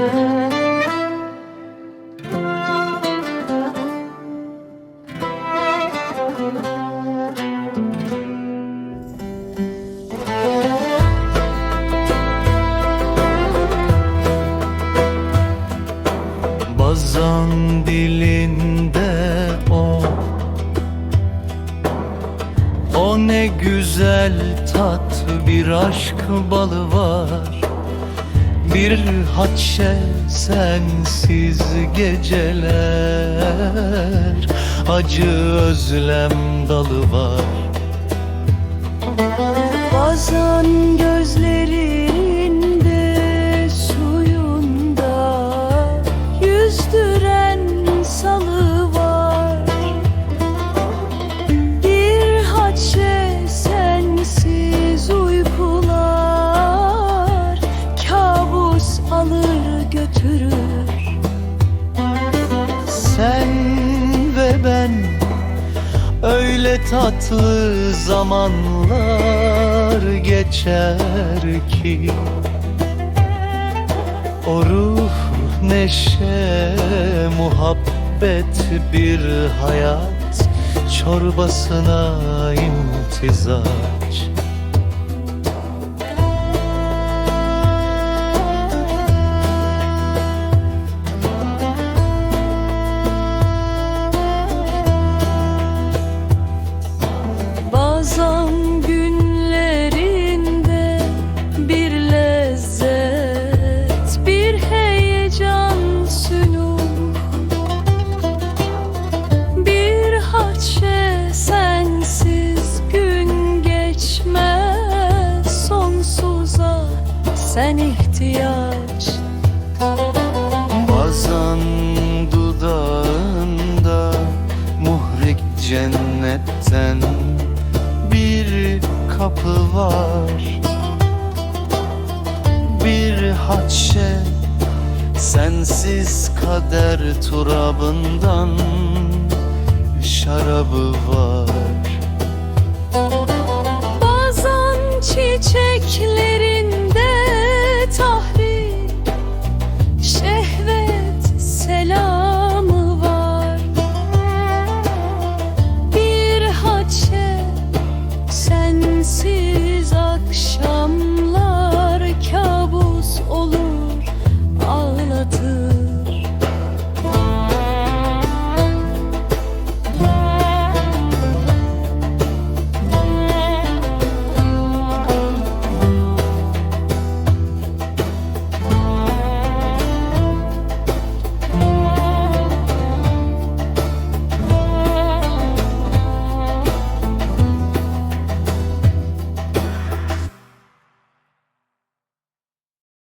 Bazan dilinde o O ne güzel tat bir aşk balı var Bir hatşe sensiz geceler Acı özlem dalı var. Bazen gözlerinde götürür. Sen ve ben öyle tatlı zamanlar geçer ki O ruh neşe muhabbet bir hayat Çorbasına imtizaç sen ihtiyaç. Bazen dudağında muhrik cennetten bir kapı var. Bir haçe sensiz kader turabından şarabı var